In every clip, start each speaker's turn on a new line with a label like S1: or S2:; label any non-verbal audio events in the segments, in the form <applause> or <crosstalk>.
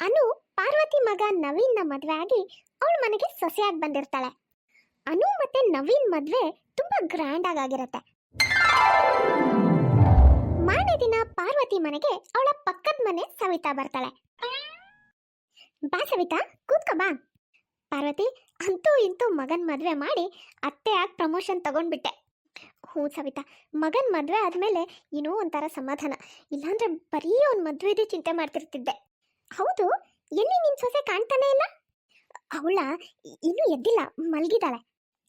S1: ಅನು ಪಾರ್ವತಿ ಮಗ ನವೀನ್ನ ಮದ್ವೆ ಆಗಿ ಅವಳ ಮನೆಗೆ ಸೊಸೆಯಾಗಿ ಬಂದಿರ್ತಾಳೆ. ಅನು ಮತ್ತೆ ನವೀನ್ ಮದ್ವೆ ತುಂಬಾ ಗ್ರ್ಯಾಂಡ್ ಆಗಿರುತ್ತೆ. ಮಾರನೇ ದಿನ ಪಾರ್ವತಿ ಮನೆಗೆ ಅವಳ ಪಕ್ಕದ ಮನೆ ಸವಿತಾ ಬರ್ತಾಳೆ. ಬಾ ಸವಿತಾ, ಕೂತ್ಕೋ ಬಾ. ಪಾರ್ವತಿ ಅಂತೂ ಇಂತೂ ಮಗನ್ ಮದ್ವೆ ಮಾಡಿ ಅತ್ತೆ ಆಗಿ ಪ್ರಮೋಷನ್ ತಗೊಂಡ್ಬಿಟ್ಟೆ. ಹ್ಞೂ ಸವಿತಾ, ಮಗನ್ ಮದ್ವೆ ಆದಮೇಲೆ ಏನೋ ಒಂಥರ ಸಮಾಧಾನ. ಇಲ್ಲಾಂದ್ರೆ ಬರೀ ಅವ್ನ ಮದುವೆದೇ ಚಿಂತೆ ಮಾಡ್ತಿರ್ತಿದ್ದೆ. ಹೌದು, ಎಲ್ಲಿ ನಿನ್ ಸೊಸೆ ಕಾಣ್ತಾನೆ ಇಲ್ಲ? ಅವಳ ಇನ್ನೂ ಎದ್ದಿಲ್ಲ ಮಲ್ಗಿದಾಳೆ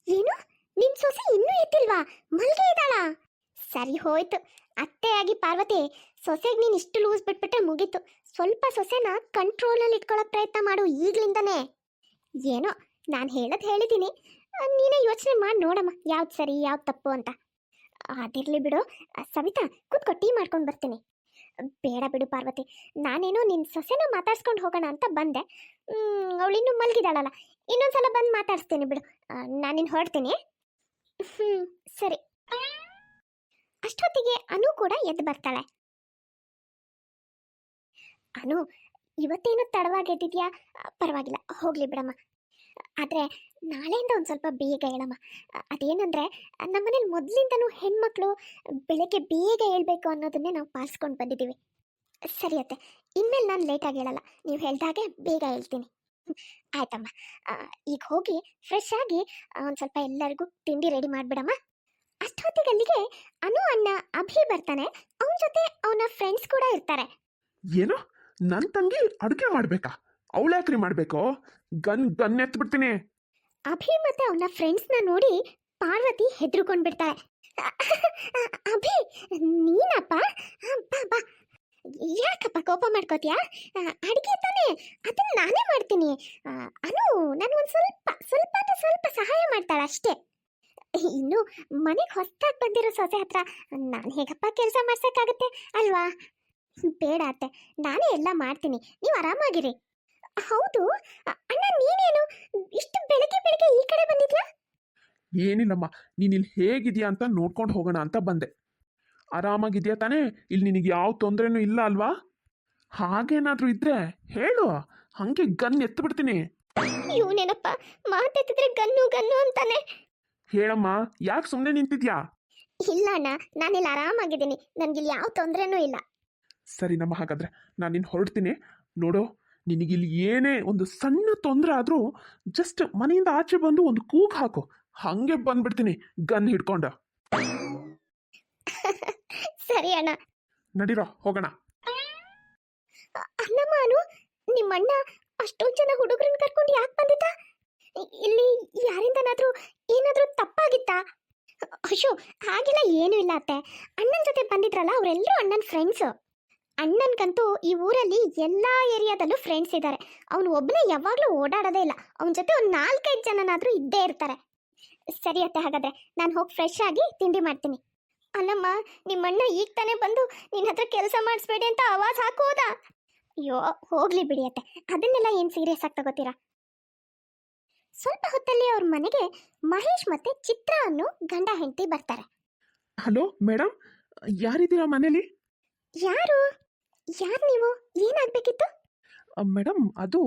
S1: ಏನು? ನಿನ್ ಸೊಸೆ ಇನ್ನೂ ಎದ್ದಿಲ್ವಾ? ಮಲ್ಗೆ ಇದ್ದಾಳ? ಸರಿ ಹೋಯ್ತು. ಅತ್ತೆಯಾಗಿ ಪಾರ್ವತಿ, ಸೊಸೆಗೆ ನೀನು ಇಷ್ಟು ಲೂಸ್ ಬಿಟ್ಬಿಟ್ರೆ ಮುಗೀತು. ಸ್ವಲ್ಪ ಸೊಸೆನ ಕಂಟ್ರೋಲಲ್ಲಿ ಇಟ್ಕೊಳ್ಳೋಕೆ ಪ್ರಯತ್ನ ಮಾಡು ಈಗ್ಲಿಂದನೇ. ಏನೋ, ನಾನು ಹೇಳೋದು ಹೇಳಿದ್ದೀನಿ ನೀನೇ ಯೋಚನೆ ಮಾಡಿ ನೋಡಮ್ಮ, ಯಾವ್ದು ಸರಿ, ಯಾವ್ದು ತಪ್ಪು ಅಂತ. ಅದಿರ್ಲಿ ಬಿಡು. ಸವಿತಾ, ಕೂತ್ಕೊ, ಟೀ ಮಾಡ್ಕೊಂಡು ಬರ್ತೀನಿ. ಬೇಡ ಬಿಡು ಪಾರ್ವತಿ. ನಾನೇನೋ ನಿನ್ನ ಸೊಸೆನ ಮಾತಾಡ್ಸ್ಕೊಂಡು ಹೋಗೋಣ ಅಂತ ಬಂದೆ. ಇನ್ನೂ ಮಲಗಿದಾಳಲ್ಲ. ಇನ್ನೊಂದ್ಸಲ ಬಂದು ಮಾತಾಡಿಸ್ತೀನಿ ಬಿಡು. ನಾನಿನ್ನು ಹೊರಡ್ತೀನಿ. ಹ್ಞೂ ಸರಿ. ಅಷ್ಟೊತ್ತಿಗೆ ಅನು ಕೂಡ ಎದ್ದು ಬರ್ತಾಳೆ. ಅನು, ಇವತ್ತೇನು ತಡವಾಗಿ ಎದ್ದಿದ್ಯಾ? ಪರವಾಗಿಲ್ಲ, ಹೋಗ್ಲಿ ಬಿಡಮ್ಮ. ಆದರೆ ನಾಳೆಯಿಂದ ಒಂದು ಸ್ವಲ್ಪ ಬೇಗ ಹೇಳಮ್ಮ. ಅದೇನಂದರೆ ನಮ್ಮನೇಲಿ ಮೊದಲಿಂದನೂ ಹೆಣ್ಮಕ್ಳು ಬೆಳಗ್ಗೆ ಬೇಗ ಹೇಳಬೇಕು ಅನ್ನೋದನ್ನೇ ನಾವು ಪಾಲಿಸ್ಕೊಂಡು ಬಂದಿದ್ದೀವಿ. ಸರಿ ಅತ್ತೆ, ಇನ್ಮೇಲೆ ನಾನು ಲೇಟಾಗಿ ಹೇಳಲ್ಲ. ನೀವು ಹೇಳ್ದಾಗೆ ಬೇಗ ಹೇಳ್ತೀನಿ. ಆಯ್ತಮ್ಮ. ಈಗ ಹೋಗಿ ಫ್ರೆಶ್ ಆಗಿ ಒಂದು ಸ್ವಲ್ಪ ಎಲ್ಲರಿಗೂ ತಿಂಡಿ ರೆಡಿ ಮಾಡಿಬಿಡಮ್ಮ. ಅಷ್ಟೊತ್ತಿಗೆ ಅಲ್ಲಿಗೆ ಅನು, ಅಣ್ಣ, ಅಭಿ ಬರ್ತಾನೆ. ಅವನ ಜೊತೆ ಅವನ ಫ್ರೆಂಡ್ಸ್ ಕೂಡ ಇರ್ತಾರೆ.
S2: ಏನು? ನನ್ನ ತಂಗಿ ಅಡುಗೆ ಮಾಡ್ಬೇಕಾ? ಅವಳ್ಯಾಕ್ರಿ ಮಾಡ್ಬೇಕು? Gun gun ಎತ್ಬಿಡ್ತೀನಿ.
S1: ಅಭಿ ಮತ್ತೆ ಅವನ ಫ್ರೆಂಡ್ಸ್ನ ನೋಡಿ ಪಾರ್ವತಿ ಹೆದರ್ಕೊಂಡ್ ಬಿಡ್ತಾಳೆ ಅಭಿ, ನೀನಪ್ಪ? ಬಾ ಯಾಕಪ್ಪ ಕೋಪ ಮಾಡ್ಕೋತೀಯಾ? ಅಡಿಗೆ ತಾನೇ? ಅದನ್ನ ನಾನೇ ಮಾಡ್ತೀನಿ. ಅನು ನಾನು ಒಂದು ಸ್ವಲ್ಪ ಸ್ವಲ್ಪ ಸ್ವಲ್ಪ ಸಹಾಯ ಮಾಡ್ತಾಳೆ ಅಷ್ಟೇ. ಇನ್ನು ಮನೆಗೆ ಹೊಸ್ದಾಗಿ ಬಂದಿರೋ ಸೊಸೆ ಹತ್ರ ನಾನು ಹೇಗಪ್ಪ ಕೆಲಸ ಮಾಡ್ಸಕ್ಕಾಗತ್ತೆ ಅಲ್ವಾ? ಬೇಡ ಅತ್ತೆ, ನಾನೇ ಎಲ್ಲ ಮಾಡ್ತೀನಿ. ನೀವು ಆರಾಮಾಗಿರಿ. ಹೌದು. ಅಣ್ಣ ನೀನೇನು ಇಷ್ಟು ಬೆಳಗ್ಗೆ ಬೆಳಗ್ಗೆ ಈ ಕಡೆ ಬಂದಿದ್ಯಾ?
S2: ಏನಿಲ್ಲಮ್ಮ ನೀನು ಇಲ್ಲಿ ಹೇಗಿದ್ಯಾ ಅಂತ ನೋಡ್ಕೊಂಡು ಹೋಗೋಣ ಅಂತ ಬಂದೆ. ಆರಾಮಾಗಿದ್ಯಾ ತಾನೇ? ಇಲ್ಲಿ ನಿನಗೆ ಯಾವ ತೊಂದರೆನೂ ಇಲ್ಲ ಅಲ್ವಾ? ಹಾಗೇನಾದರೂ ಇದ್ರೆ ಹೇಳು. ಹಂಗೆ ಗನ್ ಎತ್ಬಿಡ್ತೀನಿ.
S1: ಇವನೇನಪ್ಪ ಮಾತೆತ್ತಿದ್ರೆ ಗನ್ನು ಗನ್ನು ಅಂತಾನೆ.
S2: ಹೇಳಮ್ಮ ಯಾಕೆ ಸುಮ್ಮನೆ ನಿಂತಿದ್ಯಾ?
S1: ಇಲ್ಲ ಅಣ್ಣ ನಾನಿಲ್ಲಿ ಆರಾಮಾಗಿದ್ದೀನಿ. ಇಲ್ಲಿ ಯಾವ ತೊಂದರೆನೂ ಇಲ್ಲ.
S2: ಸರಿ ನಮ್ಮ ಹಾಗಾದ್ರೆ ನಾನು ನಿನ್ನ ಹೊರಡ್ತೀನಿ. ನೋಡು ನಿನಗಿಲ್ಲಿ ಏನೇ ಒಂದು ಸಣ್ಣ ತೊಂದರೆ ಆದರೂ ಜಸ್ಟ್ ಮನೆಯಿಂದ ಆಚೆ ಬಂದು ಒಂದು ಕೂಗ್ ಹಾಕು. ಹಂಗೆ ಬಂದ್ಬಿಡ್ತೀನಿ ಗನ್ ಹಿಡ್ಕೊಂಡು. <laughs>
S1: ಸರಿ ಅಣ್ಣ.
S2: ನಡೀರೋ ಹೋಗೋಣ.
S1: ಅ- ಮಾನು ನಿಮ್ಮಣ್ಣ ಅಷ್ಟೊಂದು ಜನ ಹುಡುಗರನ್ನ ಕರ್ಕೊಂಡು ಯಾಕೆ ಬಂದಿದ್ದ? ಇಲ್ಲಿ ಯಾರಿಂದನಾದ್ರೂ ಏನಾದ್ರೂ ತಪ್ಪಾಗಿತ್ತಾ? ಅಶೋ ಹಾಗೆಲ್ಲ ಏನೂ ಇಲ್ಲ ಅತ್ತೆ. ಅಣ್ಣನ ಜೊತೆ ಬಂದಿದ್ರಲ್ಲ ಅವರೆಲ್ಲರೂ ಅಣ್ಣನ ಫ್ರೆಂಡ್ಸು ಅಣ್ಣನ್ಗಂತೂ ಈ ಊರಲ್ಲಿ ಎಲ್ಲ ಏರಿಯಾದಲ್ಲೂ ಫ್ರೆಂಡ್ಸ್ ಇದ್ದಾರೆ ಅವನು ಒಬ್ಬನೇ ಯಾವಾಗಲೂ ಓಡಾಡೋದೇ ಇಲ್ಲ. ಅವನ ಜೊತೆ ಒಂದು ನಾಲ್ಕೈದು ಜನನಾದರೂ ಇದ್ದೇ ಇರ್ತಾರೆ. ಸರಿ ಅತ್ತೆ ಹಾಗಾದ್ರೆ ನಾನು ಹೋಗಿ ಫ್ರೆಶ್ ಆಗಿ ತಿಂಡಿ ಮಾಡ್ತೀನಿ. ಅಲ್ಲಮ್ಮ ನಿಮ್ಮಣ್ಣ ಈಗ ತಾನೇ ಬಂದು ನಿನ್ನ ಹತ್ರ ಕೆಲಸ ಮಾಡಿಸ್ಬೇಡಿ ಅಂತ ಆವಾಜ್ ಹಾಕೋದಾ? ಅಯ್ಯೋ ಹೋಗ್ಲಿ ಬಿಡಿ ಅತ್ತೆ. ಅದನ್ನೆಲ್ಲ ಏನು ಸೀರಿಯಸ್ ಆಗಿ ತಗೋತೀರಾ? ಸ್ವಲ್ಪ ಹೊತ್ತಲ್ಲಿ ಅವ್ರ ಮನೆಗೆ ಮಹೇಶ್ ಮತ್ತೆ ಚಿತ್ರ ಅನ್ನು ಗಂಡ ಹೆಂಡತಿ ಬರ್ತಾರೆ.
S2: ಹಲೋ ಮೇಡಮ್ ಯಾರಿದ್ದೀರಾ ಮನೇಲಿ?
S1: ಯಾರು? ಯಾರು ನೀವು? ಏನಾಗಬೇಕಿತ್ತು?
S2: ಮೇಡಮ್ ಅದು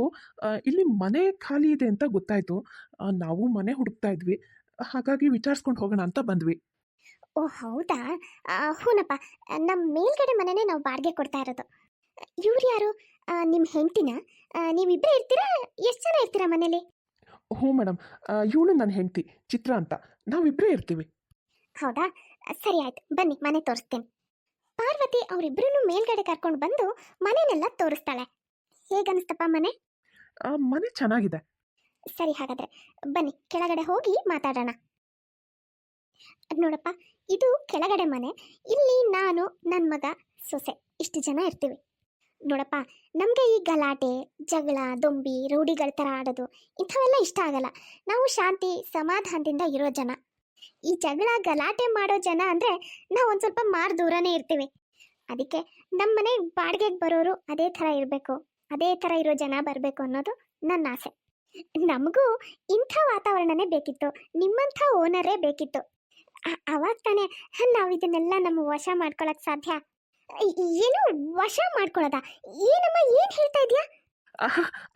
S2: ಇಲ್ಲಿ ಮನೆ ಖಾಲಿ ಇದೆ ಅಂತ ಗೊತ್ತಾಯಿತು. ನಾವು ಮನೆ ಹುಡುಕ್ತಾ ಇದ್ವಿ. ಹಾಗಾಗಿ ವಿಚಾರಿಸ್ಕೊಂಡು ಹೋಗೋಣ ಅಂತ ಬಂದ್ವಿ.
S1: ಓ ಹೌದಾ? ಹೂನಪ್ಪ ನಮ್ಮ ಮೇಲ್ಗಡೆ ಮನೆನೇ ನಾವು ಬಾಡಿಗೆ ಕೊಡ್ತಾ ಇರೋದು. ಇವ್ರು ಯಾರು? ನಿಮ್ಮ ಹೆಂಡತಿನ? ನೀವಿಬ್ಬರೇ ಇರ್ತೀರಾ? ಎಷ್ಟು ಜನ ಇರ್ತೀರಾ ಮನೇಲಿ?
S2: ಹ್ಞೂ ಮೇಡಮ್ ಇವಳು ನನ್ನ ಹೆಂಡತಿ ಚಿತ್ರ ಅಂತ. ನಾವಿಬ್ಬರೇ ಇರ್ತೀವಿ.
S1: ಹೌದಾ? ಸರಿ ಆಯ್ತು. ಬನ್ನಿ ಮನೆ ತೋರಿಸ್ತೀನಿ. ಪಾರ್ವತಿ ಅವರಿಬ್ಬರನ್ನು ಮೇಲ್ಗಡೆ ಕರ್ಕೊಂಡು ಬಂದು ಮನೆನೆಲ್ಲ ತೋರಿಸ್ತಾಳೆ. ಹೇಗನ್ನಿಸ್ತಪ್ಪ ಮನೆ?
S2: ಆ, ಮನೆ ಚೆನ್ನಾಗಿದೆ.
S1: ಸರಿ ಹಾಗಾದ್ರೆ ಬನ್ನಿ ಕೆಳಗಡೆ ಹೋಗಿ ಮಾತಾಡೋಣ. ನೋಡಪ್ಪ ಇದು ಕೆಳಗಡೆ ಮನೆ ಇಲ್ಲಿ ನಾನು ನನ್ನ ಮಗ ಸೊಸೆ ಇಷ್ಟು ಜನ ಇರ್ತೀವಿ. ನೋಡಪ್ಪ ನಮಗೆ ಈ ಗಲಾಟೆ ಜಗಳ ದೊಂಬಿ ರೂಢಿಗಳ ಥರ ಆಡೋದು ಇಂಥವೆಲ್ಲ ಇಷ್ಟ ಆಗಲ್ಲ. ನಾವು ಶಾಂತಿ ಸಮಾಧಾನದಿಂದ ಇರೋ ಜನ. ಈ ಜಗಳ, ಗಲಾಟೆ ಮಾಡೋ ಜನ ಅಂದ್ರೆ ನಾವು ಒಂದು ಸ್ವಲ್ಪ ಮಾರ್ ದೂರನೇ ಇರ್ತೀವಿ. ಅದಕ್ಕೆ ನಮ್ಮ ಮನೆ ಬಾಡಿಗೆಗೆ ಬರೋರು ಅದೇ ಥರ ಇರಬೇಕು, ಅದೇ ಥರ ಇರೋ ಜನ ಬರಬೇಕು ಅನ್ನೋದು ನನ್ನ ಆಸೆ. ನಮಗೂ ಇಂಥ ವಾತಾವರಣನೇ ಬೇಕಿತ್ತು, ನಿಮ್ಮಂಥ ಓನರೇ ಬೇಕಿತ್ತು. ಅವಾಗ ತಾನೇ ನಾವು ಇದನ್ನೆಲ್ಲ ನಮ್ಮ ವಶ ಮಾಡ್ಕೊಳಕ್ ಸಾಧ್ಯ? ಏನು ವಶ ಮಾಡ್ಕೊಳದ? ಏನಮ್ಮ, ಏನ್ ಹೇಳ್ತಾ ಇದೀಯಾ?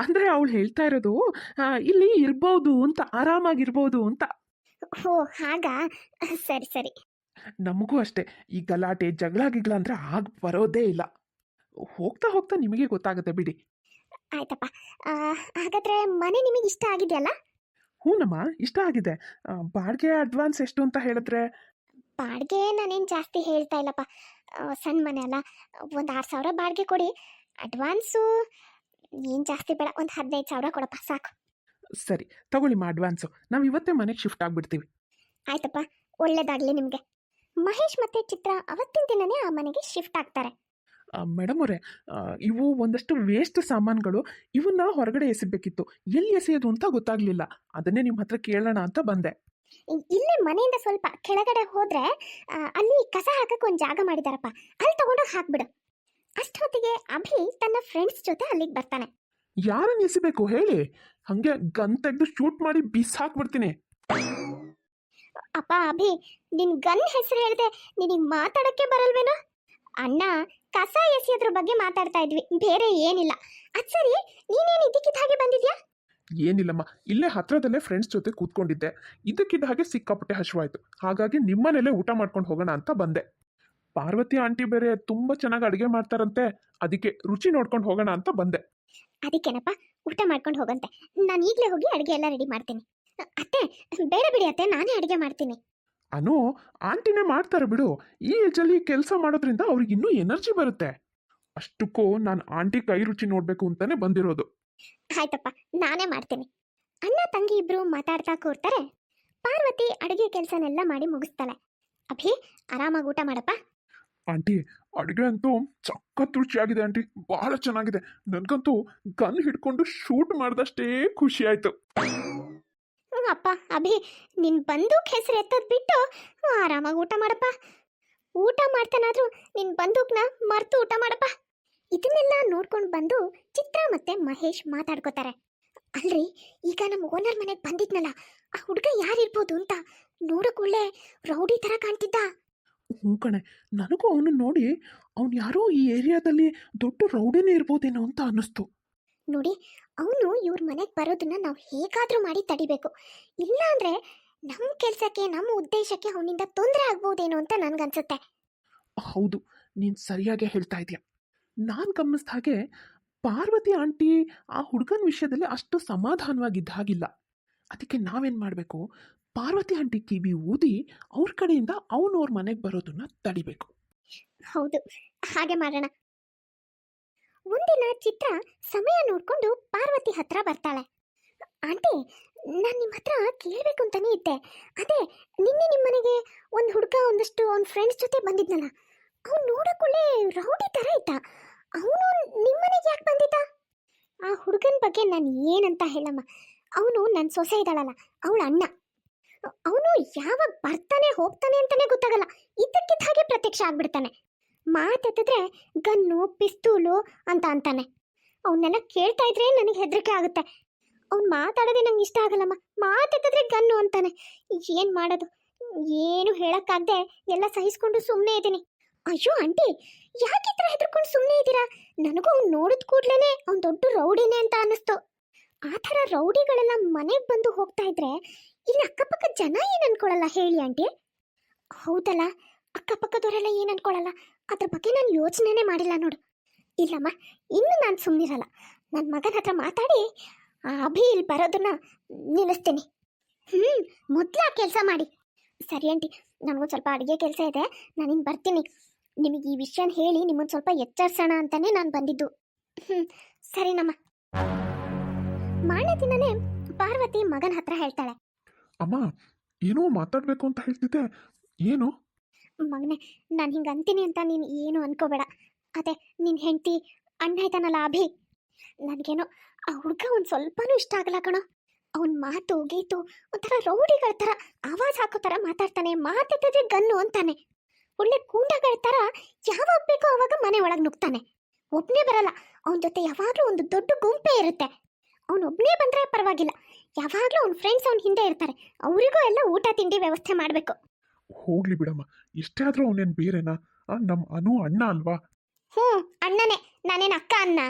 S2: ಅಂದ್ರೆ ಅವಳು ಹೇಳ್ತಾ ಇರೋದು ಇಲ್ಲಿ ಇರ್ಬೋದು ಅಂತ, ಆರಾಮಾಗಿರ್ಬೋದು ಅಂತ.
S1: ಓ ಹಾಗಾ? ಸರಿ ಸರಿ.
S2: ನಮಗೂ ಅಷ್ಟೇ. ಈ ಗಲಾಟೆ ಜಗಳ ಗಿಗಳ ಅಂದ್ರೆ ಆಗ ಬರೋದೇ ಇಲ್ಲ. ಹೋಗ್ತಾ ಹೋಗ್ತಾ ನಿಮಗೆ ಗೊತ್ತಾಗುತ್ತೆ ಬಿಡಿ.
S1: ಆಯ್ತಪ್ಪ. ಆ, ಹಾಗಾದ್ರೆ ಮನೆ ನಿಮಗೆ ಇಷ್ಟ ಆಗಿದೆಯಲ್ಲ?
S2: ಹೂನಮ್ಮ ಇಷ್ಟ ಆಗಿದೆ. ಆ, ಬಾಡಿಗೆ ಅಡ್ವಾನ್ಸ್ ಎಷ್ಟು ಅಂತ ಹೇಳಿದ್ರೆ?
S1: ಬಾಡಿಗೆ ನಾನೇನು ಜಾಸ್ತಿ ಹೇಳ್ತಾ ಇಲ್ಲಪ್ಪ. ಸಣ್ಣ ಮನೆ ಅಲ್ಲ. ಒಂದು ಆರು ಸಾವಿರ ಬಾಡಿಗೆ ಕೊಡಿ. ಅಡ್ವಾನ್ಸು ಏನು ಜಾಸ್ತಿ ಬೇಡ ಒಂದು ಹದಿನೈದು ಸಾವಿರ ಕೊಡಪ್ಪ ಸಾಕು.
S2: ಸರಿ ತಗೊಳ್ಳಿಮ್ಮ ಅಡ್ವಾನ್ಸು ನಾವು ಇವತ್ತೇ ಮನೆಗೆ ಶಿಫ್ಟ್ ಆಗಿಬಿಡ್ತೀವಿ.
S1: ಆಯ್ತಪ್ಪ ಒಳ್ಳೇದಾಗಲಿ ನಿಮಗೆ. ಮಹೇಶ್ ಮತ್ತೆ ಚಿತ್ರ ಅವತ್ತಿನ ದಿನನೇ ಆ ಮನೆಗೆ ಶಿಫ್ಟ್ ಆಗ್ತಾರೆ.
S2: ಮೇಡಮ್ ಅವರೇ ಇವು ಒಂದಷ್ಟು ವೇಸ್ಟ್ ಸಾಮಾನುಗಳು ಇವನ್ನ ಹೊರಗಡೆ ಎಸಿಬೇಕಿತ್ತು. ಎಲ್ಲಿ ಎಸೆಯೋದು ಅಂತ ಗೊತ್ತಾಗ್ಲಿಲ್ಲ. ಅದನ್ನೇ ನಿಮ್ಮ ಹತ್ರ ಕೇಳೋಣ ಅಂತ ಬಂದೆ.
S1: ಇಲ್ಲೇ ಮನೆಯಿಂದ ಸ್ವಲ್ಪ ಕೆಳಗಡೆ ಹೋದ್ರೆ ಆ, ಅಲ್ಲಿ ಕಸ ಹಾಕಕ್ಕೆ ಒಂದು ಜಾಗ ಮಾಡಿದಾರಪ್ಪ. ಅಲ್ಲಿ ತಗೊಂಡು ಹಾಕ್ಬಿಡು. ಅಷ್ಟೊತ್ತಿಗೆ ಅಭಿ ತನ್ನ ಫ್ರೆಂಡ್ಸ್ ಜೊತೆ ಅಲ್ಲಿಗೆ ಬರ್ತಾನೆ.
S2: ಯಾರನ್ನ ಎಸಿಬೇಕು ಹೇಳಿ? ಹಂಗೆ ಗನ್ ತೆಗೆದು ಶೂಟ್ ಮಾಡಿ ಬಿಸ್ ಹಾಕ್ಬಿಡ್ತೀನಿ
S1: ಅಪ್ಪ ಅಭಿ ನಿನ್ ಗನ್ ಹೆಸರು ಹೇಳ್ದೆ ನಿನಗೆ ಮಾತಾಡಕ್ಕೆ ಬರಲ್ವೇನೋ? ಅಣ್ಣ ಕಸ ಎಸೆಯೋದ್ರ ಬಗ್ಗೆ ಮಾತಾಡ್ತಾ ಇದ್ವಿ ಬೇರೆ ಏನಿಲ್ಲ. ಅದ್ ಸರಿ ನೀನೇನು ಇದಕ್ಕಿದ್ದ ಹಾಗೆ ಬಂದಿದ್ಯಾ?
S2: ಏನಿಲ್ಲಮ್ಮ ಇಲ್ಲೇ ಹತ್ರದಲ್ಲೇ ಫ್ರೆಂಡ್ಸ್ ಜೊತೆ ಕೂತ್ಕೊಂಡಿದ್ದೆ. ಇದಕ್ಕಿದ್ದ ಹಾಗೆ ಸಿಕ್ಕಾಪಟ್ಟೆ ಹಶುವಾಯ್ತು. ಹಾಗಾಗಿ ನಿಮ್ಮನೇಲೆ ಊಟ ಮಾಡ್ಕೊಂಡು ಹೋಗೋಣ ಅಂತ ಬಂದೆ. ಪಾರ್ವತಿ ಆಂಟಿ ಬೇರೆ ತುಂಬಾ ಚೆನ್ನಾಗಿ ಅಡುಗೆ ಮಾಡ್ತಾರಂತೆ ಅದಕ್ಕೆ ರುಚಿ ನೋಡ್ಕೊಂಡು ಹೋಗೋಣ ಅಂತ ಬಂದೆ.
S1: ಅದಕ್ಕೇನಪ್ಪ ಊಟ ಮಾಡ್ಕೊಂಡು ಹೋಗಂತೆ. ನಾನು ಈಗಲೇ ಹೋಗಿ ಅಡುಗೆ ಎಲ್ಲ ರೆಡಿ ಮಾಡ್ತೀನಿ. ಅತ್ತೆ ಬೇಡ ಬಿಡಿ ಅತ್ತೆ ನಾನೇ ಅಡುಗೆ ಮಾಡ್ತೀನಿ.
S2: ಅನು ಆಂಟಿನೇ ಮಾಡ್ತಾರೆ ಬಿಡು. ಈ ಏಜಲ್ಲಿ ಕೆಲಸ ಮಾಡೋದ್ರಿಂದ ಅವ್ರಿಗೆ ಇನ್ನೂ ಎನರ್ಜಿ ಬರುತ್ತೆ. ಅಷ್ಟಕ್ಕೂ ನಾನು ಆಂಟಿ ಕೈ ರುಚಿ ನೋಡ್ಬೇಕು ಅಂತಾನೆ ಬಂದಿರೋದು.
S1: ಆಯ್ತಪ್ಪ ನಾನೇ ಮಾಡ್ತೀನಿ. ಅಣ್ಣ ತಂಗಿ ಇಬ್ರು ಮಾತಾಡ್ತಾ ಕೂರ್ತಾರೆ. ಪಾರ್ವತಿ ಅಡುಗೆ ಕೆಲಸನೆಲ್ಲ ಮಾಡಿ ಮುಗಿಸ್ತಾಳೆ. ಅಭಿ ಆರಾಮಾಗಿ ಊಟ ಮಾಡಪ್ಪ?
S2: ಆಂಟಿ, ಅಡುಗೆ ಅಂತೂ ಸಖತ್ ರುಚಿಯಾಗಿದೆ ಆಂಟಿ ಬಹಳ ಚೆನ್ನಾಗಿದೆ. ನನಗಂತೂ ಗನ್ ಹಿಡ್ಕೊಂಡು ಶೂಟ್ ಮಾಡಿದಷ್ಟೇ ಖುಷಿ ಆಯ್ತು.
S1: ಅಪ್ಪ, ಅಭಿ, ನಿನ್ ಬಂದೂಕ್ ಹೆಸರು ಎತ್ತದ್ ಬಿಟ್ಟು ಆರಾಮಾಗಿ ಊಟ ಮಾಡಪ್ಪ. ಊಟ ಮಾಡ್ತಾನಾದ್ರೂ ನಿನ್ ಬಂದೂಕ್ನ ಮರ್ತು ಊಟ ಮಾಡಪ್ಪ. ಇದನ್ನೆಲ್ಲ ನೋಡ್ಕೊಂಡು ಬಂದು ಚಿತ್ರ ಮತ್ತೆ ಮಹೇಶ್ ಮಾತಾಡ್ಕೋತಾರೆ. ಅಲ್ರಿ, ಈಗ ನಮ್ಮ ಓನರ್ ಮನೆಗೆ ಬಂದಿದ್ನಲ್ಲ, ಆ ಹುಡುಗ ಯಾರಿರ್ಬೋದು ಅಂತ ನೋಡಕ್ ಒಳ್ಳೆ ರೌಡಿ ತರ ಕಾಣ್ತಿದ್ದ.
S2: ಹ್ಞೂ ಕಣೆ. ನನಗೂ ಅವನು ನೋಡಿ ಅವನು ಯಾರೋ ಈ ಏರಿಯಾದಲ್ಲಿ ದೊಡ್ಡ ರೌಡಿನೇ ಇರ್ಬೋದೇನೋ ಅಂತ ಅನ್ನಿಸ್ತು.
S1: ನೋಡಿ ಅವನು ಇವ್ರ ಮನೆಗೆ ಬರೋದನ್ನ ನಾವು ಹೇಗಾದರೂ ಮಾಡಿ ತಡಿಬೇಕು. ಇಲ್ಲಾಂದ್ರೆ ನಮ್ಮ ಕೆಲಸಕ್ಕೆ ನಮ್ಮ ಉದ್ದೇಶಕ್ಕೆ ಅವನಿಂದ ತೊಂದರೆ ಆಗ್ಬೋದೇನೋ ಅಂತ ನನಗನ್ಸುತ್ತೆ.
S2: ಹೌದು ನೀನು ಸರಿಯಾಗಿ ಹೇಳ್ತಾ ಇದೆಯಾ. ನಾನು ಗಮನಿಸಿದ ಹಾಗೆ ಪಾರ್ವತಿ ಆಂಟಿ ಆ ಹುಡುಗನ ವಿಷಯದಲ್ಲಿ ಅಷ್ಟು ಸಮಾಧಾನವಾಗಿದ್ದ ಹಾಗಿಲ್ಲ. ಅದಕ್ಕೆ ನಾವೇನು ಮಾಡಬೇಕು? ಪಾರ್ವತಿ ಆಂಟಿ ಕಿವಿ ಊದಿ ಅವ್ರ ಕಡೆಯಿಂದ ಅವನು ಅವ್ರ ಮನೆಗೆ ಬರೋದನ್ನ ತಡಿಬೇಕು.
S1: ಹೌದು. ಹಾಗೆ ಮಾಡೋಣ. ಒಂದಿನ ಚಿತ್ರ ಸಮಯ ನೋಡ್ಕೊಂಡು ಪಾರ್ವತಿ ಹತ್ರ ಬರ್ತಾಳೆ. ಆಂಟಿ, ನಾನು ನಿಮ್ಮ ಹತ್ರ ಕೇಳಬೇಕು ಅಂತಾನೆ ಇದ್ದೆ. ಅದೇ, ನಿನ್ನೆ ನಿಮ್ಮ ಮನೆಗೆ ಒಂದು ಹುಡುಗ, ಒಂದಷ್ಟು ಅವ್ನ ಫ್ರೆಂಡ್ಸ್ ಜೊತೆ ಬಂದಿದ್ನಲ್ಲ. ಅವ್ನು ನೋಡೋಕೊಳ್ಳೆ ರೌಡಿ ಥರ ಇದ್ದ. ಅವನು ನಿಮ್ಮ ಮನೆಗೆ ಯಾಕೆ ಬಂದಿದ್ದ? ಆ ಹುಡುಗನ ಬಗ್ಗೆ ನಾನು ಏನಂತ ಹೇಳಮ್ಮ. ಅವನು ನನ್ನ ಸೊಸೆ ಇದ್ದಾಳಲ್ಲ, ಅವಳ ಅಣ್ಣ. ಅವನು ಯಾವಾಗ ಬರ್ತಾನೆ ಹೋಗ್ತಾನೆ ಅಂತಾನೆ ಗೊತ್ತಾಗಲ್ಲ. ಇದ್ದಕ್ಕಿದ್ದ ಹಾಗೆ ಪ್ರತ್ಯಕ್ಷ ಆಗ್ಬಿಡ್ತಾನೆ. ಮಾತೆತ್ತಿದ್ರೆ ಗನ್ನು, ಪಿಸ್ತೂಲು ಅಂತ ಅಂತಾನೆ. ಅವನ್ನೆಲ್ಲ ಕೇಳ್ತಾ ಇದ್ರೆ ನನಗೆ ಹೆದರಿಕೆ ಆಗುತ್ತೆ. ಅವ್ನು ಮಾತಾಡೋದೇ ನಂಗೆ ಇಷ್ಟ ಆಗಲ್ಲಮ್ಮ. ಮಾತೆತ್ತಿದ್ರೆ ಗನ್ನು ಅಂತಾನೆ. ಏನು ಮಾಡೋದು? ಏನು ಹೇಳಕ್ಕಾಗದೆ ಎಲ್ಲ ಸಹಿಸ್ಕೊಂಡು ಸುಮ್ಮನೆ ಇದ್ದೀನಿ. ಅಯ್ಯೋ ಆಂಟಿ, ಯಾಕೆ ಹೆದರ್ಕೊಂಡು ಸುಮ್ಮನೆ ಇದ್ದೀರಾ? ನನಗೂ ಅವ್ನು ನೋಡಿದ ಕೂಡ್ಲೇ ಅವ್ನ ದೊಡ್ಡ ರೌಡಿನೇ ಅಂತ ಅನ್ನಿಸ್ತು. ಆ ಥರ ರೌಡಿಗಳೆಲ್ಲ ಮನೆಗೆ ಬಂದು ಹೋಗ್ತಾ ಇದ್ರೆ ಇಲ್ಲಿ ಅಕ್ಕಪಕ್ಕ ಜನ ಏನು ಅನ್ಕೊಳಲ್ಲ ಹೇಳಿ ಆಂಟಿ? ಹೌದಲ್ಲ, ಅಕ್ಕಪಕ್ಕದವರೆಲ್ಲ ಏನು ಅನ್ಕೊಳಲ್ಲ? ಅದ್ರ ಬಗ್ಗೆ ನಾನು ಯೋಚನೆನೇ ಮಾಡಿಲ್ಲ ನೋಡು. ಇಲ್ಲಮ್ಮ, ಇನ್ನು ನಾನು ಸುಮ್ಮನಿರಲ್ಲ ನನ್ನ ಮಗನ ಹತ್ರ ಮಾತಾಡಿ, ಆ ಅಭಿ ಇಲ್ಲಿ ಬರೋದನ್ನ ನಿಲ್ಲಿಸ್ತೀನಿ. ಹ್ಞೂ ಆ ಕೆಲಸ ಮಾಡಿ. ಸರಿ ಆಂಟಿ, ನನಗೊಂದು ಸ್ವಲ್ಪ ಅಡುಗೆ ಕೆಲಸ ಇದೆ. ನಾನು ಇನ್ನು ಬರ್ತೀನಿ. ನಿಮಗೆ ಈ ವಿಷಯನ ಹೇಳಿ ನಿಮ್ಮನ್ನು ಸ್ವಲ್ಪ ಎಚ್ಚರಿಸೋಣ ಅಂತಲೇ ನಾನು ಬಂದಿದ್ದು. ಹ್ಞೂ ಸರಿನಮ್ಮ. ಮಾರನೇ ದಿನನೇ ಪಾರ್ವತಿ ಮಗನ ಹತ್ರ ಹೇಳ್ತಾಳೆ.
S2: ಅಮ್ಮ ಏನೋ ಮಾತಾಡ್ಬೇಕು ಅಂತ ಹೇಳ್ತಿದ್ದೆ. ಏನು?
S1: ಮಗನೆ ನಾನು ಹಿಂಗೆ ಅಂತೀನಿ ಅಂತ ನೀನು ಏನು ಅನ್ಕೋಬೇಡ. ಅದೇ ನಿನ್ನ ಹೆಂಡತಿ ಅಣ್ಣ ಇದ್ದಾನಲ್ಲ ಅಭಿ. ನನಗೇನೋ ಆ ಹುಡುಗ ಒಂದು ಸ್ವಲ್ಪನೂ ಇಷ್ಟ ಆಗಲ್ಲ ಕಣೋ. ಅವನ ಮಾತು ಗೀತು ಒಂಥರ ರೌಡಿಗಳ ಥರ ಆವಾಜ್ ಹಾಕೋ ಥರ ಮಾತಾಡ್ತಾನೆ ಮಾತಾಡ್ತದೆ ಗನ್ನು ಅಂತಾನೆ. ಒಳ್ಳೆ ಕೂಂಡಗಳ ಥರ ಯಾವಾಗ ಬೇಕೋ ಅವಾಗ ಮನೆ ಒಳಗೆ ನುಗ್ತಾನೆ. ಒಬ್ಬನೇ ಬರಲ್ಲ ಅವನ ಜೊತೆ ಯಾವಾಗಲೂ ಒಂದು ದೊಡ್ಡ ಗುಂಪೇ ಇರುತ್ತೆ. ಅವನೊಬ್ಬನೇ ಬಂದರೆ ಪರವಾಗಿಲ್ಲ. ಯಾವಾಗಲೂ ಅವ್ನ ಫ್ರೆಂಡ್ಸ್ ಅವ್ನ ಹಿಂದೆ ಇರ್ತಾರೆ. ಅವರಿಗೂ ಎಲ್ಲ ಊಟ ತಿಂಡಿ ವ್ಯವಸ್ಥೆ ಮಾಡಬೇಕು.
S2: ಹೋಗ್ಲಿ ಬಿಡಮ್ಮ. ಇಷ್ಟೇ ಆದ್ರೂ ಅವನೇನು ಬೇರೆನಾ? ನಮ್ಮ ಅನು ಅಣ್ಣ ಅಲ್ವಾ?
S1: ಹ್ಞೂ ಅಣ್ಣನೇ. ನಾನೇನು ಅಕ್ಕ ಅಣ್ಣ?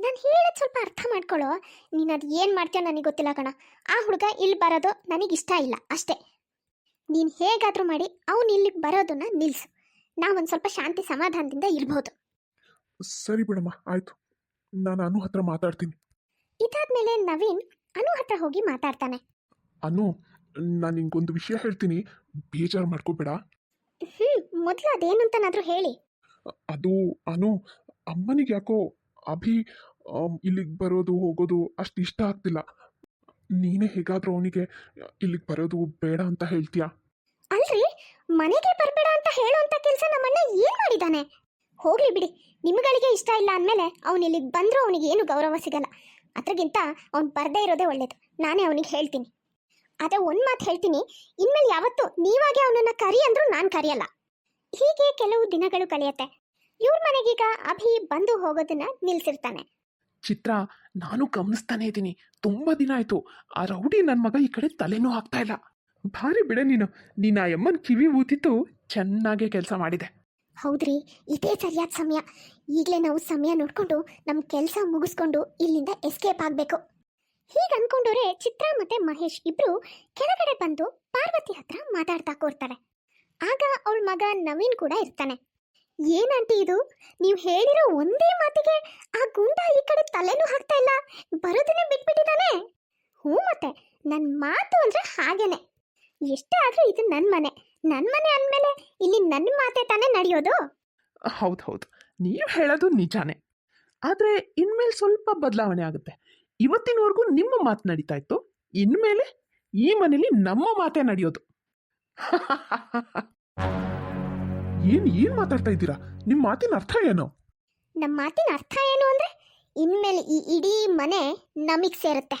S1: ನಾನು ಹೇಳೋದು ಸ್ವಲ್ಪ ಅರ್ಥ ಮಾಡ್ಕೊಳ್ಳೋ ನೀನು ಅದು ಏನು ಮಾಡ್ತೀಯೋ ನನಗೆ ಗೊತ್ತಿಲ್ಲ ಕಣ. ಆ ಹುಡುಗ ಇಲ್ಲಿ ಬರೋದು ನನಗಿಷ್ಟ ಇಲ್ಲ ಅಷ್ಟೇ. ನೀನು ಹೇಗಾದರೂ ಮಾಡಿ ಅವನು ಇಲ್ಲಿಗೆ ಬರೋದನ್ನ ನಿಲ್ಲಿಸು ನಾವೊಂದು ಸ್ವಲ್ಪ ಶಾಂತಿ ಸಮಾಧಾನದಿಂದ ಇರ್ಬೋದು.
S2: ಸರಿ ಬಿಡಮ್ಮ ಆಯ್ತು. ನಾನು ಅನು ಹತ್ರ ಮಾತಾಡ್ತೀನಿ.
S1: ಇದಾದ್ಮೇಲೆ ನವೀನ್ ಅನು ಹತ್ರ ಹೋಗಿ ಮಾತಾಡ್ತಾನೆ.
S2: ಅನು ನಾನು ನಿಂಗೊಂದು ವಿಷಯ ಹೇಳ್ತೀನಿ. ಬೇಜಾರು ಮಾಡ್ಕೋಬೇಡ.
S1: ಹ್ಮ್ ಮೊದಲು ಅದೇನಂತನಾದ್ರೂ ಹೇಳಿ.
S2: ಅದು ಅನು ಅಮ್ಮನಿಗೆ ಯಾಕೋ ಅಭಿ ಇಲ್ಲಿಗೆ ಬರೋದು ಹೋಗೋದು ಅಷ್ಟು ಇಷ್ಟ ಆಗ್ತಿಲ್ಲ. ನೀನೇ ಹೇಗಾದರೂ ಅವನಿಗೆ ಇಲ್ಲಿಗೆ ಬರೋದು ಬೇಡ ಅಂತ ಹೇಳ್ತೀಯಾ?
S1: ಅಲ್ರಿ ಮನೆಗೆ ಬರಬೇಡ ಅಂತ ಹೇಳುವಂತ ಕೆಲಸ ನಮ್ಮಣ್ಣ ಏನ್ ಮಾಡಿದಾನೆ? ಹೋಗ್ಲಿ ಬಿಡಿ ನಿಮ್ಗಳಿಗೆ ಇಷ್ಟ ಇಲ್ಲ ಅಂದಮೇಲೆ ಅವನು ಇಲ್ಲಿಗೆ ಬಂದರೂ ಅವನಿಗೆ ಏನು ಗೌರವ ಸಿಗಲ್ಲ. ಅದ್ರಗಿಂತ ಅವ್ನು ಬರ್ದೇ ಇರೋದೇ ಒಳ್ಳೇದು. ನಾನೇ ಅವನಿಗೆ ಹೇಳ್ತೀನಿ. ಅದೇ ಒಂದು ಮಾತು ಹೇಳ್ತೀನಿ, ಇನ್ಮೇಲೆ ಯಾವತ್ತೂ ನೀವಾಗೆ ಅವನನ್ನ ಕರಿ ಅಂದ್ರೂ ನಾನು ಕರಿಯಲ್ಲ. ಹೀಗೆ ಕೆಲವು ದಿನಗಳು ಕಳೆಯುತ್ತೆ. ಇವ್ರ ಮನೆಗೀಗ ಅಭಿ ಬಂದು ಹೋಗೋದನ್ನ ನಿಲ್ಸಿರ್ತಾನೆ.
S2: ಚಿತ್ರ, ನಾನು ಗಮನಿಸ್ತಾನೆ ಇದ್ದೀನಿ. ತುಂಬಾ ದಿನ ಆಯ್ತು. ಆ ರೌಡಿ ನನ್ನ ಮಗ ಈ ಕಡೆ ತಲೆನೂ ಹಾಕ್ತಾ ಇಲ್ಲ. ಭಾರಿ ಬಿಡ ನೀನು. ನೀನು ಆ ಕಿವಿ ಊತಿತ್ತು ಚೆನ್ನಾಗೇ ಕೆಲಸ ಮಾಡಿದೆ.
S1: ಹೌದ್ರಿ, ಇದೇ ಸರಿಯಾದ ಸಮಯ. ಈಗಲೇ ನಾವು ಸಮಯ ನೋಡ್ಕೊಂಡು ನಮ್ಮ ಕೆಲಸ ಮುಗಿಸ್ಕೊಂಡು ಇಲ್ಲಿಂದ ಎಸ್ಕೇಪ್ ಆಗಬೇಕು. ಹೀಗೆ ಅಂದ್ಕೊಂಡವ್ರೆ ಚಿತ್ರ ಮತ್ತೆ ಮಹೇಶ್ ಇಬ್ರು ಕೆಳಗಡೆ ಬಂದು ಪಾರ್ವತಿ ಹತ್ರ ಮಾತಾಡ್ತಾ ಕೂರ್ತಾರೆ. ಆಗ ಅವಳ ಮಗ ನವೀನ್ ಕೂಡ ಇರ್ತಾನೆ. ಏನಂಟಿ ಇದು? ನೀವು ಹೇಳಿರೋ ಒಂದೇ ಮಾತಿಗೆ ಆ ಗುಂಡ ಈ ಕಡೆ ತಲೆನೂ ಹಾಕ್ತಾ ಇಲ್ಲ, ಬರೋದನ್ನೇ ಬಿಟ್ಬಿಟ್ಟಿದ್ದಾನೆ ಹ್ಞೂ ಮತ್ತೆ ನನ್ನ ಮಾತು ಅಂದ್ರೆ ಹಾಗೇನೆ. ಎಷ್ಟೇ ಆದರೂ ಇದು ನನ್ನ ಮನೆ. ನನ್ನ ಮನೆ ಅಂದಮೇಲೆ ಇಲ್ಲಿ ನನ್ನ ಮಾತೆ ತಾನೇ ನಡೆಯೋದು?
S2: ಹೌದು ಹೌದು. ನೀವು ಹೇಳೋದು ನಿಜಾನೇ. ಆದರೆ ಇನ್ಮೇಲೆ ಸ್ವಲ್ಪ ಬದಲಾವಣೆ ಆಗುತ್ತೆ. ಇವತ್ತಿನವರೆಗೂ ನಿಮ್ಮ ಮಾತು ನಡೀತಾ ಇತ್ತು. ಇನ್ಮೇಲೆ ಈ ಮನೇಲಿ ನಮ್ಮ ಮಾತೇ ನಡೆಯೋದು. ಏನು <laughs> ಏನು ಮಾತಾಡ್ತಾ ಇದ್ದೀರಾ? ನಿಮ್ಮ ಮಾತಿನ ಅರ್ಥ ಏನು?
S1: ನಮ್ಮ ಮಾತಿನ ಅರ್ಥ ಏನು ಅಂದ್ರೆ ಇನ್ಮೇಲೆ ಈ ಇಡೀ ಮನೆ ನಮಗ್ ಸೇರುತ್ತೆ.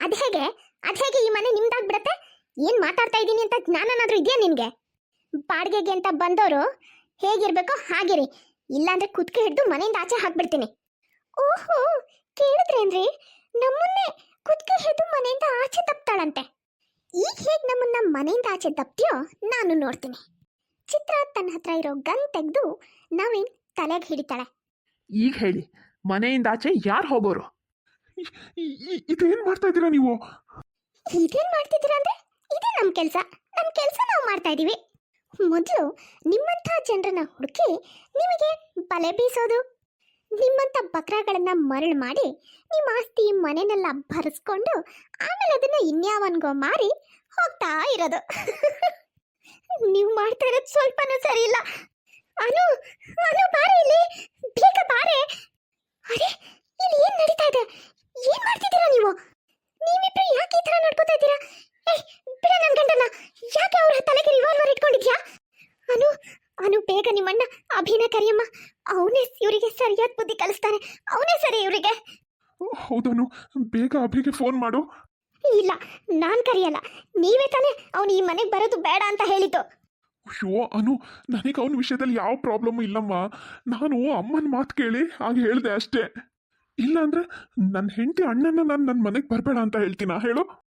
S1: ಅದ್ ಹೇಗೆ? ಅದ್ ಹೇಗೆ ಈ ಮನೆ ನಿಮ್ದಾಗ್ಬಿಡತ್ತೆ? ಏನ್ ಮಾತಾಡ್ತಾ ಇದ್ದೀನಿ ಅಂತ ಜ್ಞಾನನಾದ್ರೂ ಇದೆಯಾ ನಿನ್ಗೆ? ಬಾಡಿಗೆಗೆ ಅಂತ ಬಂದವರು ಹೇಗಿರ್ಬೇಕೋ ಹಾಗಿರಿ. ಇಲ್ಲಾಂದ್ರೆ ಕುತ್ಕೆ ಹಿಡಿದು ಮನೆಯಿಂದ ಆಚೆ ಹಾಕ್ಬಿಡ್ತೀನಿ. ಓಹೋ ಕೇಳಿದ್ರೇನ್ರಿ? ನಮ್ಮನ್ನೇ ಕುತ್ಕೆ ಹಿಡಿದು ಮನೆಯಿಂದ ಆಚೆ ತಪ್ತಾಳಂತೆ. ಈಗ ಹೇಗೆ ನಮ್ಮನ್ನ ಮನೆಯಿಂದ ಆಚೆ ತಪ್ತೀಯೋ ನಾನು ನೋಡ್ತೀನಿ. ಚಿತ್ರ ತನ್ನ ಹತ್ರ ಇರೋ ಗನ್ ತೆಗೆದು ನವೀನ್ ತಲೆಗೆ ಹಿಡಿತಾಳೆ.
S2: ಈಗ ಹೇಳಿ ಮನೆಯಿಂದ ಆಚೆ ಯಾರು ಹೋಗೋರು? ಇದೇನು ಮಾಡ್ತಾ ಇದ್ದೀರಾ ನೀವು?
S1: ಇದೇನ್ ಮಾಡ್ತಿದ್ದೀರಾ ಅಂದ್ರೆ ಇದೇ ನಮ್ಮ ಕೆಲಸ. ನಮ್ಮ ಕೆಲಸ ನಾವು ಮಾಡ್ತಾ ಇದ್ದೀವಿ ಮೊದಲು ನಿಮ್ಮಂಥ ಜನರನ್ನ ಹುಡುಕಿ ನಿಮಗೆ ಬಲೆ ಬೀಸೋದು, ನಿಮ್ಮಂಥ ಬಕ್ರಗಳನ್ನ ಮರಳು ಮಾಡಿ ನಿಮ್ಮ ಆಸ್ತಿ ಮನೆನೆಲ್ಲ ಭರಿಸ್ಕೊಂಡು ಆಮೇಲೆ ಅದನ್ನ ಇನ್ಯಾವನ್ಗೋ ಮಾರಿ ಹೋಗ್ತಾ ಇರೋದು. ನೀವು ಮಾಡ್ತಾ ಇರೋದು ಸ್ವಲ್ಪನೂ ಸರಿ ಇಲ್ಲ. ಅನು ಅನು ಬಾರಿ ಇಲ್ಲಿ, ಬೇಗ ಬಾರೆ ಅರೆ ಇಲ್ಲಿ ಏನ್ ನಡೀತಾ ಇದೆ ಏನ್ ಮಾಡ್ತಿದ್ದೀರಾ ನೀವು ನೀವಿಬ್ರು ಯಾಕೆ ಈ ತರ ನಡ್ಕೋತಾ ಇದ್ದೀರಾ ಏಯ್ ಬಿಡ ನನ್ ಗಂಡನ ಯಾಕೆ ಅವ್ರ ತಲೆಗೆ ರಿವಾಲ್ವರ್ ಇಟ್ಕೊಂಡಿದ್ಯಾ ಅನು ಅನು ಬೇಗ ನಿಮ್ಮಣ್ಣ ಅಭಿನ ಕರಿಯಮ್ಮ ಅವನೇ ಇವರಿಗೆ ಸರಿಯಾದ ಬುದ್ಧಿ ಕಲಿಸ್ತಾನೆ ಅವನೇ ಸರಿ ಇವರಿಗೆ.
S2: ಹೌದನು. ಬೇಗ ಅಭಿಗೆ ಫೋನ್ ಮಾಡು.
S1: ಇಲ್ಲ ನಾನ್ ಕರೆಯಲ್ಲ. ನೀವೇ ತಾನೇ ಅವನು ಈ ಮನೆಗೆ ಬರೋದು ಬೇಡ ಅಂತ ಹೇಳಿದ್ದು.
S2: ಅಯ್ಯೋ ಅನು ನನಗೆ ಅವನ ವಿಷಯದಲ್ಲಿ ಯಾವ ಪ್ರಾಬ್ಲಮ್ ಇಲ್ಲಮ್ಮ. ನಾನು ಅಮ್ಮನ ಮಾತು ಕೇಳಿ ಹಾಗೆ ಹೇಳಿದೆ ಅಷ್ಟೇ. ಇಲ್ಲಾಂದ್ರೆ ನನ್ನ ಹೆಂಡತಿ ಅಣ್ಣನ ನಾನು ನನ್ನ ಮನೆಗೆ ಬರಬೇಡ ಅಂತ ಹೇಳ್ತೀನಾ? ಹೇಳು.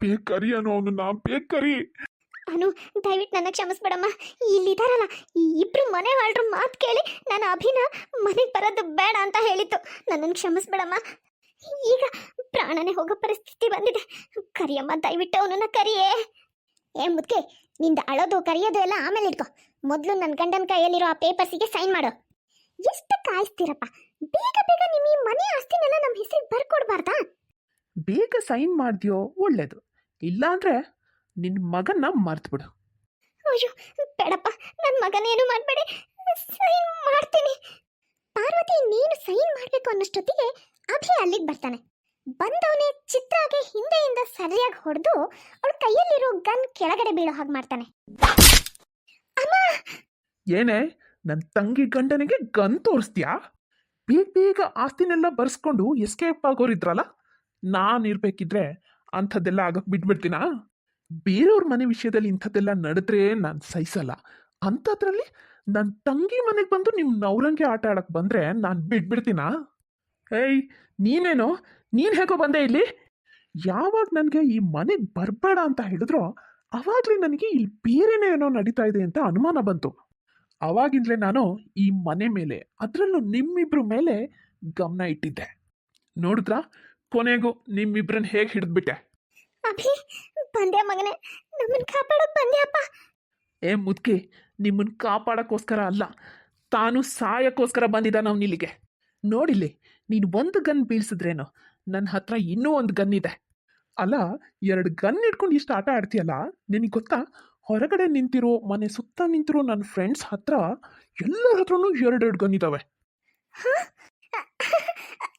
S2: ಬೇಕರಿ ಅನು ಅವನು ನಾ ಕರಿ.
S1: ಅನು, ದಯವಿಟ್ಟು ನನ್ನ ಕ್ಷಮಿಸ್ಬೇಡಮ್ಮ. ಇಲ್ಲಿದಾರಲ್ಲ ಈ ಇಬ್ರು ಮನೆ ಆಳ್ರ ಮಾತು ಕೇಳಿ ನಾನು ಅಭಿನ ಮನೆಗೆ ಬರೋದು ಬೇಡ ಅಂತ ಹೇಳಿತ್ತು. ನನ್ನನ್ನು ಕ್ಷಮಿಸ್ಬೇಡಮ್ಮ. ಈಗ ಪ್ರಾಣನೇ ಹೋಗೋ ಪರಿಸ್ಥಿತಿ ಬಂದಿದೆ. ಕರಿಯಮ್ಮ, ದಯವಿಟ್ಟು ಅವನನ್ನ ಕರಿಯೇ. ಏ, ಮುದ್ಕೆ, ನಿಂದ ಅಳೋದು ಕರಿಯೋದು ಎಲ್ಲ ಆಮೇಲೆ ಇಟ್ಕೋ. ಮೊದಲು ನನ್ನ ಗಂಡನ ಕೈಯಲ್ಲಿರೋ ಆ ಪೇಪರ್ಸಿಗೆ ಸೈನ್ ಮಾಡು. ಎಷ್ಟು ಕಾಯಿಸ್ತೀರಪ್ಪ. ಬೇಗ ಬೇಗ ನಿಮ್ಮ ಈ ಮನೆ ಆಸ್ತಿನೆಲ್ಲ ನಮ್ಮ ಹೆಸರಿಗೆ ಬರ್ಕೊಡ್ಬಾರ್ದಾ?
S2: ಬೇಗ ಸೈನ್ ಮಾಡ್ದ್ಯೋ ಒಳ್ಳೇದು. ಇಲ್ಲಾಂದ್ರೆ ನಿನ್ನ ಮಗನ್ನ ಮರ್ತ್ಬಿಡು.
S1: ಅಯ್ಯೋ ಬೇಡಪ್ಪ ನನ್ನ ಮಗನೇನು ಮಾಡಬೇಡಿ. ಸೈನ್ ಮಾಡ್ತೀನಿ. ಪಾರ್ವತಿ ನೀನು ಸೈನ್ ಮಾಡಬೇಕು ಅನ್ನೋಷ್ಟೊತ್ತಿಗೆ ಅಭಿ ಅಲ್ಲಿಗೆ ಬರ್ತಾನೆ. ಬಂದವನೇ ಚಿತ್ರಾಗೆ ಹಿಂದೆಯಿಂದ ಸರಿಯಾಗಿ ಹೊಡೆದು ಅವಳ ಕೈಯಲ್ಲಿರೋ ಗನ್ ಕೆಳಗಡೆ ಬೀಳೋ ಹಾಗೆ ಮಾಡ್ತಾನೆ.
S2: ಏನೇ ನನ್ನ ತಂಗಿ ಗಂಡನಿಗೆ ಗನ್ ತೋರಿಸ್ತೀಯಾ? ಬೇಗ ಬೇಗ ಆಸ್ತಿನೆಲ್ಲ ಬರ್ಸ್ಕೊಂಡು ಎಸ್ಕೇಪ್ ಆಗೋರಿದ್ರಲ್ಲ? ನಾನು ಇರ್ಬೇಕಿದ್ರೆ ಅಂಥದ್ದೆಲ್ಲ ಆಗಕ್ಕೆ ಬಿಟ್ಬಿಡ್ತೀನಾ? ಬೇರೆಯವ್ರ ಮನೆ ವಿಷಯದಲ್ಲಿ ಇಂಥದ್ದೆಲ್ಲ ನಡೆದ್ರೆ ನಾನು ಸಹಿಸಲ್ಲ. ಅಂಥದ್ರಲ್ಲಿ ನನ್ನ ತಂಗಿ ಮನೆಗೆ ಬಂದು ನಿಮ್ಮ ನವರಂಗೆ ಆಟ ಆಡಕ್ಕೆ ಬಂದರೆ ನಾನು ಬಿಟ್ಬಿಡ್ತೀನಾ? ಏಯ್, ನೀನೇನೋ? ನೀನು ಹೇಗೋ ಬಂದೆ ಇಲ್ಲಿ? ಯಾವಾಗ ನನಗೆ ಈ ಮನೆಗೆ ಬರಬೇಡ ಅಂತ ಹೇಳಿದ್ರೋ ಅವಾಗಲೇ ನನಗೆ ಇಲ್ಲಿ ಬೇರೆನೇ ಏನೋ ನಡೀತಾ ಇದೆ ಅಂತ ಅನುಮಾನ ಬಂತು. ಅವಾಗಿಂದಲೇ ನಾನು ಈ ಮನೆ ಮೇಲೆ, ಅದರಲ್ಲೂ ನಿಮ್ಮಿಬ್ರ ಮೇಲೆ ಗಮನ ಇಟ್ಟಿದ್ದೆ. ನೋಡಿದ್ರಾ? ಕೊನೆಗೂ ನಿಮ್ಮಿಬ್ರನ್ನ ಹೇಗೆ ಹಿಡಿದ್ಬಿಟ್ಟೆ?
S1: ಬಂದೆ ಮಗನೇ. ನಮ್ಮನ್ನ ಕಾಪಾಡೋಕ್ ಬಂದ್ಯಪ್ಪ.
S2: ಏ ಮುದ್ಕಿ ನಿಮ್ಮನ್ನು ಕಾಪಾಡೋಕ್ಕೋಸ್ಕರ ಅಲ್ಲ ತಾನು ಸಾಯಕ್ಕೋಸ್ಕರ ಬಂದಿದ್ದ ನಾವು ಇಲ್ಲಿಗೆ. ನೋಡಿಲ್ಲಿ ನೀನು ಒಂದು ಗನ್ ಬೀಳ್ಸಿದ್ರೇನು? ನನ್ನ ಹತ್ರ ಇನ್ನೂ ಒಂದು ಗನ್ ಇದೆ. ಅಲ್ಲ ಎರಡು ಗನ್ ಇಟ್ಕೊಂಡು ಇಷ್ಟು ಆಟ ಆಡ್ತೀಯಲ್ಲ ನಿನಗೆ ಗೊತ್ತಾ? ಹೊರಗಡೆ ನಿಂತಿರೋ ಮನೆ ಸುತ್ತ ನಿಂತಿರೋ ನನ್ನ ಫ್ರೆಂಡ್ಸ್ ಹತ್ರ ಎಲ್ಲರ ಹತ್ರನೂ ಎರಡೆರಡು ಗನ್ ಇದ್ದಾವೆ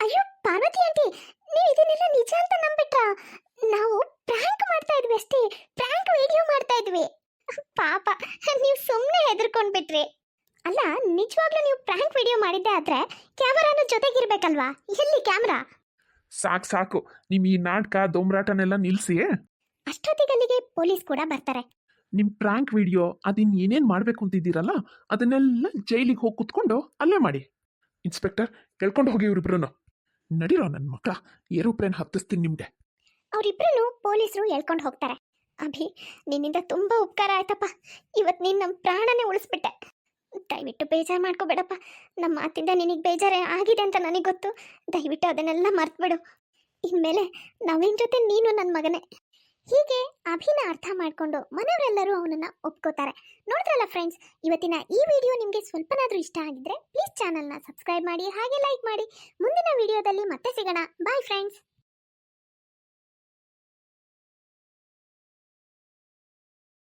S1: ಅಯ್ಯೋ ಪಾರ್ವತಿ ಆಂಟಿ ನೀವು ಇದನ್ನೆಲ್ಲ ನಿಜ ಅಂತ ನಂಬಿಟ್ರಾ? ನಾವು ಪ್ರ್ಯಾಂಕ್ ಮಾಡ್ತಾ ಇದ್ವಿ ಅಷ್ಟೇ ಪ್ರ್ಯಾಂಕ್ ವಿಡಿಯೋ ಮಾಡ್ತಾ ಇದ್ವಿ ಪಾಪ ನೀವು ಸುಮ್ಮನೆ ಹೆದರ್ಕೊಂಡ್ ಬಿಟ್ರಿ ಅಲ್ಲ ನಿಜವಾಗ್ಲೂ ನೀವು ಪ್ರ್ಯಾಂಕ್ ವಿಡಿಯೋ ಮಾಡಿದ್ದೆ ಆದ್ರೆ ಕ್ಯಾಮರಾನು ಜೊತೆಗಿರ್ಬೇಕಲ್ವಾ? ಎಲ್ಲಿ ಕ್ಯಾಮ್ರಾ
S2: ಸಾಕು ಸಾಕು. ನಿಮ್ಮ ಈ ನಾಟಕ ದೊಂಬರಾಟನೆಲ್ಲ ನಿಲ್ಸಿ.
S1: ಅಷ್ಟೊತ್ತಿಗಲ್ಲಿಗೆ ಪೊಲೀಸ್ ಕೂಡ ಬರ್ತಾರೆ.
S2: ನಿಮ್ ಪ್ರ್ಯಾಂಕ್ ವಿಡಿಯೋ ಅದನ್ನ ಏನೇನ್ ಮಾಡಬೇಕು ಅಂತಿದ್ದೀರಲ್ಲ ಅದನ್ನೆಲ್ಲ ಜೈಲಿಗೆ ಹೋಗಿ ಕುತ್ಕೊಂಡು ಅಲ್ಲೇ ಮಾಡಿ. ಇನ್ಸ್ಪೆಕ್ಟರ್ ಕೇಳ್ಕೊಂಡು ಹೋಗಿ ಇವ್ರಿಬ್ರು ನಡಿರೋ ನನ್ನ ಮಕ್ಕಳ ಏರೋಪ್ಲೇನ್ ಹತ್ತಿಸ್ತೀನಿ ನಿಮ್ಗೆ.
S1: ಅವರಿಬ್ರು ಪೊಲೀಸರು ಹೇಳ್ಕೊಂಡು ಹೋಗ್ತಾರೆ. ಅಭಿ, ನಿನ್ನಿಂದ ತುಂಬ ಉಪಕಾರ ಆಯ್ತಪ್ಪ. ಇವತ್ತು ನೀನು ನಮ್ಮ ಪ್ರಾಣನೇ ಉಳಿಸ್ಬಿಟ್ಟೆ. ದಯವಿಟ್ಟು ಬೇಜಾರು ಮಾಡ್ಕೋಬೇಡಪ್ಪ. ನಮ್ಮ ಮಾತಿಂದ ನಿನಗೆ ಬೇಜಾರೇ ಆಗಿದೆ ಅಂತ ನನಗೆ ಗೊತ್ತು. ದಯವಿಟ್ಟು ಅದನ್ನೆಲ್ಲ ಮರ್ತ್ಬಿಡು. ಇನ್ಮೇಲೆ ನವೀನ್ ಜೊತೆ ನೀನು ನನ್ನ ಮಗನೇ. ಹೀಗೆ ಅಭಿನ ಅರ್ಥ ಮಾಡಿಕೊಂಡು ಮನೆಯವರೆಲ್ಲರೂ ಅವನನ್ನ ಒಪ್ಕೋತಾರೆ. ನೋಡಿದ್ರಲ್ಲ ಫ್ರೆಂಡ್ಸ್ ಇವತ್ತಿನ ಈ ವಿಡಿಯೋ ನಿಮಗೆ ಸ್ವಲ್ಪನಾದ್ರೂ ಇಷ್ಟ ಆಗಿದ್ರೆ ಪ್ಲೀಸ್ ಚಾನಲ್ನ ಸಬ್ಸ್ಕ್ರೈಬ್ ಮಾಡಿ, ಹಾಗೆ ಲೈಕ್ ಮಾಡಿ. ಮುಂದಿನ ವಿಡಿಯೋದಲ್ಲಿ ಮತ್ತೆ ಸಿಗೋಣ. Bye friends